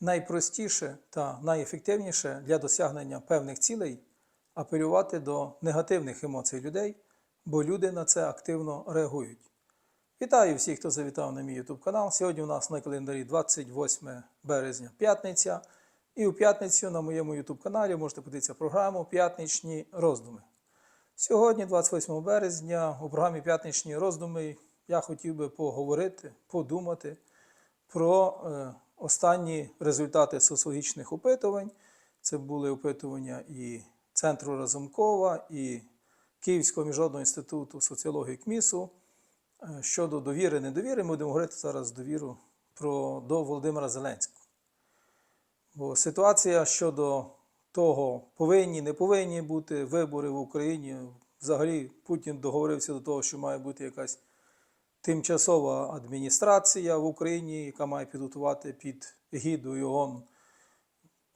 найпростіше та найефективніше для досягнення певних цілей апелювати до негативних емоцій людей, бо люди на це активно реагують. Вітаю всіх, хто завітав на мій YouTube канал. Сьогодні у нас на календарі 28 березня, п'ятниця. І у п'ятницю на моєму YouTube каналі можете подивитися програму П'ятничні роздуми. Сьогодні, 28 березня, у програмі П'ятничні роздуми я хотів би поговорити, подумати про е, останні результати соціологічних опитувань. Це були опитування і Центру Разумкова, і Київського міжнародного інституту соціології КМІСу е, щодо довіри, недовіри. Ми будемо говорити зараз довіру про, до Володимира Зеленського. Бо ситуація щодо того, повинні, не повинні бути вибори в Україні. Взагалі Путін договорився до того, що має бути якась тимчасова адміністрація в Україні, яка має підготувати під егідою ООН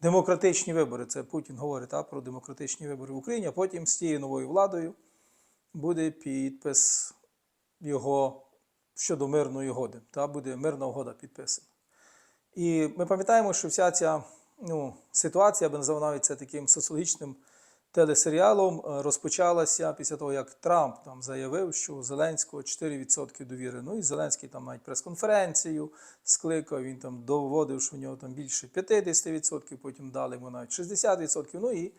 демократичні вибори. Це Путін говорить та, про демократичні вибори в Україні, а потім з тією новою владою буде підпис його щодо мирної угоди. Та буде мирна угода підписана. І ми пам'ятаємо, що вся ця ну, ситуація, я би назвав навіть це таким соціологічним телесеріалом, е, розпочалася після того, як Трамп там заявив, що у Зеленського 4% довіри. Ну і Зеленський там навіть прес-конференцію скликав, він там доводив, що в нього там більше 50%, потім дали йому навіть 60%. Ну і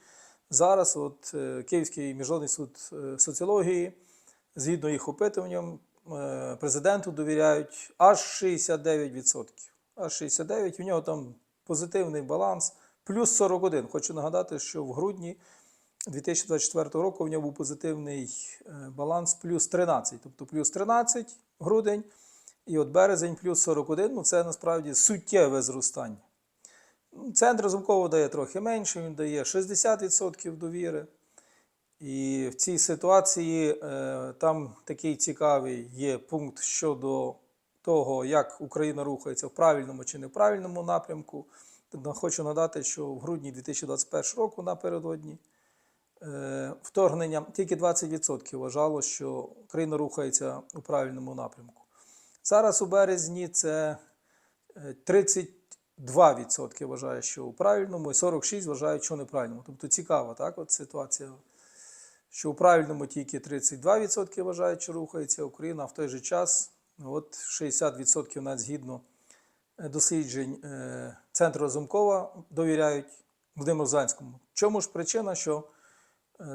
зараз от е, Київський міжнародний суд е, соціології, згідно їх опитуванням, президенту довіряють аж 69%. Аж 69, у нього там позитивний баланс, плюс 41. Хочу нагадати, що в грудні 2024 року в нього був позитивний е, баланс плюс 13, тобто плюс 13 грудень, і от березень плюс 41, ну це насправді суттєве зростання. Центр Разумкова дає трохи менше, він дає 60% довіри. І в цій ситуації е, там такий цікавий є пункт щодо того, як Україна рухається в правильному чи неправильному напрямку. Тобто Хочу надати, що в грудні 2021 року напередодні е, вторгнення тільки 20% вважало, що Україна рухається у правильному напрямку. Зараз у березні це е, 32% вважає, що у правильному, і 46% вважають, що неправильному. Тобто цікава так, от ситуація, що у правильному тільки 32% вважають, що рухається Україна, а в той же час от 60% навіть згідно е, досліджень е, Центру Разумкова довіряють Володимиру Зеленському. Чому ж причина, що е,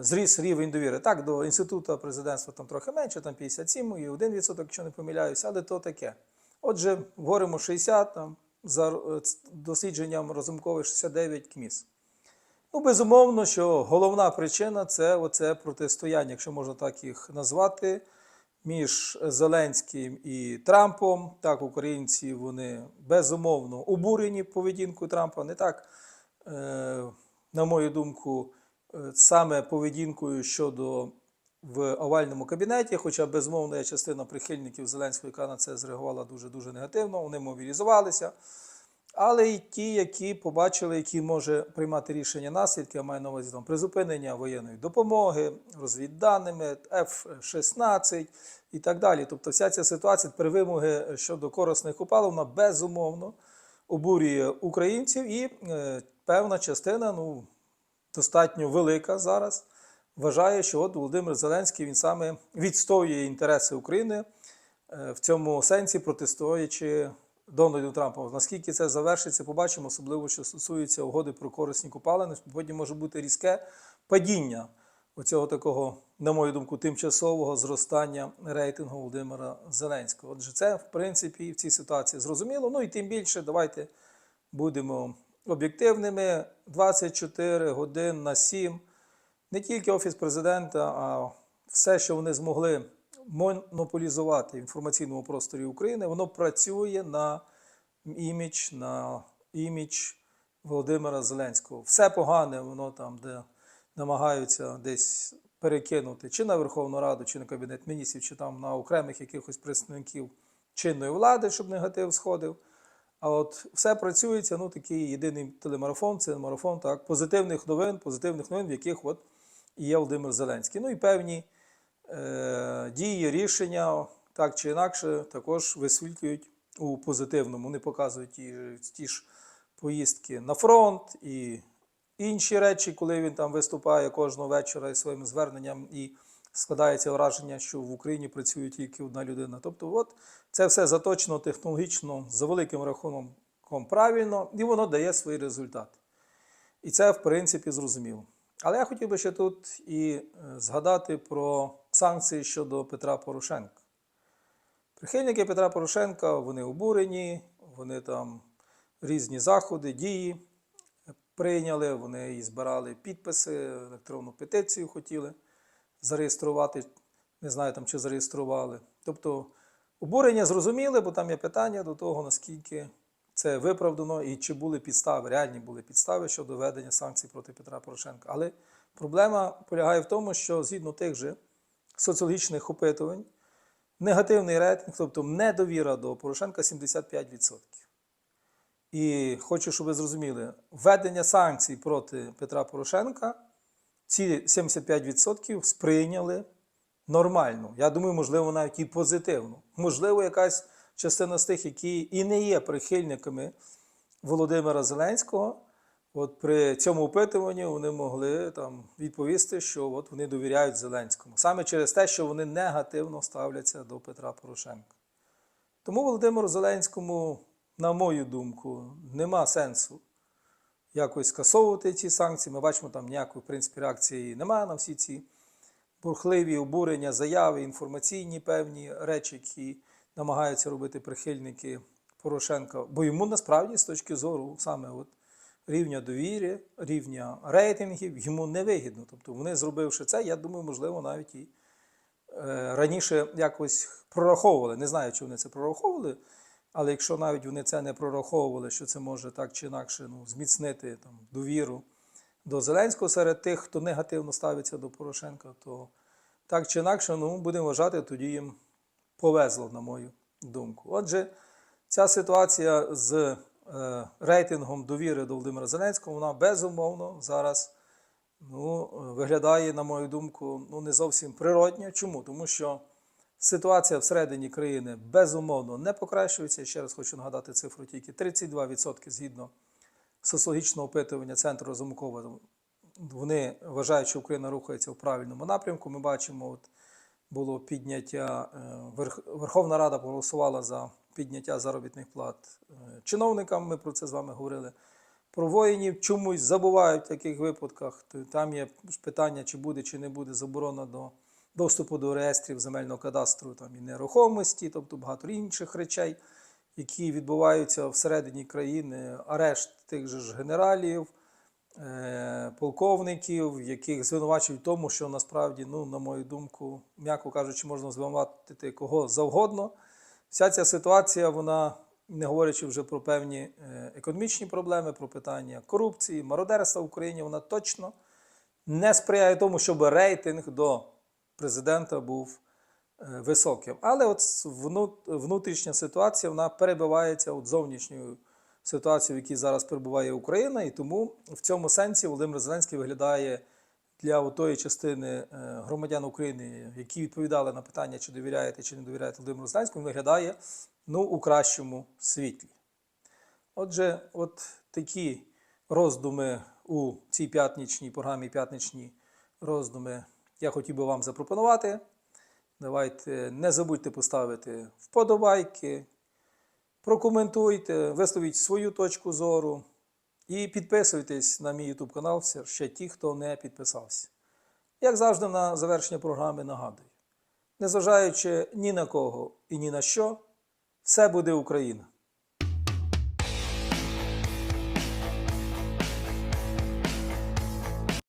зріс рівень довіри? Так, до інституту президентства там трохи менше, там 57 і 1%, якщо не помиляюся, але то таке. Отже, говоримо 60, там, за е, дослідженням Разумкова 69 КМІС. Ну, безумовно, що головна причина це оце протистояння, якщо можна так їх назвати, між Зеленським і Трампом. Так, українці вони безумовно обурені поведінкою Трампа. Не так, е, на мою думку, е, саме поведінкою щодо в овальному кабінеті, хоча безумовно є частина прихильників Зеленського, яка на це зреагувала дуже-дуже негативно, вони мобілізувалися. Але й ті, які побачили, які може приймати рішення наслідки, я маю на увазі там призупинення воєнної допомоги, розвідданими, F-16 і так далі. Тобто вся ця ситуація при вимоги щодо корисних копалин, вона безумовно обурює українців, і е, певна частина, ну достатньо велика зараз, вважає, що от Володимир Зеленський він саме відстоює інтереси України е, в цьому сенсі, протистоячи Дональду Трампу. Наскільки це завершиться, побачимо, особливо що стосується угоди про корисні копалини. Потім може бути різке падіння оцього такого, на мою думку, тимчасового зростання рейтингу Володимира Зеленського. Отже, це в принципі в цій ситуації зрозуміло. Ну і тим більше давайте будемо об'єктивними. 24 годин на 7. Не тільки Офіс президента, а все, що вони змогли монополізувати в інформаційному просторі України, воно працює на імідж, на імідж Володимира Зеленського. Все погане, воно там, де намагаються десь перекинути чи на Верховну Раду, чи на Кабінет міністрів, чи там на окремих якихось представників чинної влади, щоб негатив сходив. А от все працюється, ну такий єдиний телемарафон, це марафон так, позитивних новин, позитивних новин, в яких от і є Володимир Зеленський. Ну і певні е, дії, рішення, так чи інакше, також висвітлюють у позитивному. Вони показують ті, ті ж поїздки на фронт і інші речі, коли він там виступає кожного вечора із своїм зверненням і складається враження, що в Україні працює тільки одна людина. Тобто, от це все заточено технологічно за великим рахунком правильно, і воно дає свої результати. І це, в принципі, зрозуміло. Але я хотів би ще тут і е, згадати про санкції щодо Петра Порошенка. Прихильники Петра Порошенка вони обурені, вони там різні заходи, дії прийняли, вони і збирали підписи, електронну петицію хотіли зареєструвати. Не знаю там, чи зареєстрували. Тобто обурення зрозуміли, бо там є питання до того, наскільки це виправдано і чи були підстави, реальні були підстави щодо введення санкцій проти Петра Порошенка. Але проблема полягає в тому, що згідно тих же соціологічних опитувань, негативний рейтинг, тобто недовіра до Порошенка 75%. І хочу, щоб ви зрозуміли, введення санкцій проти Петра Порошенка ці 75% сприйняли нормально. Я думаю, можливо, навіть і позитивно. Можливо, якась частина з тих, які і не є прихильниками Володимира Зеленського, от при цьому опитуванні вони могли там відповісти, що от вони довіряють Зеленському. Саме через те, що вони негативно ставляться до Петра Порошенка. Тому Володимиру Зеленському, на мою думку, нема сенсу якось скасовувати ці санкції. Ми бачимо, там ніякої в принципі, реакції немає на всі ці бурхливі обурення, заяви, інформаційні певні речі, які намагаються робити прихильники Порошенка. Бо йому насправді з точки зору саме от рівня довіри, рівня рейтингів, йому невигідно. Тобто вони, зробивши це, я думаю, можливо, навіть і е, раніше якось прораховували. Не знаю, чи вони це прораховували. Але якщо навіть вони це не прораховували, що це може так чи інакше ну, зміцнити там, довіру до Зеленського серед тих, хто негативно ставиться до Порошенка, то так чи інакше, ну, будемо вважати, тоді їм повезло, на мою думку. Отже, ця ситуація з е, рейтингом довіри до Володимира Зеленського, вона безумовно зараз ну, виглядає, на мою думку, ну, не зовсім природня. Чому? Тому що Ситуація всередині країни безумовно не покращується. Ще раз хочу нагадати цифру тільки 32% згідно соціологічного опитування Центру Разумкова. Вони вважають, що Україна рухається в правильному напрямку. Ми бачимо, от було підняття, е, Верховна Рада проголосувала за підняття заробітних плат е, чиновникам. Ми про це з вами говорили. Про воїнів чомусь забувають в таких випадках. Там є питання, чи буде, чи не буде заборона до доступу до реєстрів земельного кадастру там, і нерухомості, тобто багато інших речей, які відбуваються всередині країни, арешт тих же ж генералів, е, полковників, яких звинувачують в тому, що насправді, ну, на мою думку, м'яко кажучи, можна звинуватити кого завгодно. Вся ця ситуація, вона, не говорячи вже про певні е, економічні проблеми, про питання корупції, мародерства в Україні, вона точно не сприяє тому, щоб рейтинг до президента був е, високим. Але от внутрішня ситуація вона перебивається от зовнішньою ситуацією, в якій зараз перебуває Україна, і тому в цьому сенсі Володимир Зеленський виглядає для тої частини е, громадян України, які відповідали на питання, чи довіряєте, чи не довіряєте Володимиру Зеленському, виглядає ну, у кращому світлі. Отже, от такі роздуми у цій п'ятничній програмі п'ятничні роздуми я хотів би вам запропонувати. Давайте не забудьте поставити вподобайки, прокоментуйте, висловіть свою точку зору і підписуйтесь на мій YouTube канал ще ті, хто не підписався. Як завжди, на завершення програми нагадую: незважаючи ні на кого і ні на що, все буде Україна!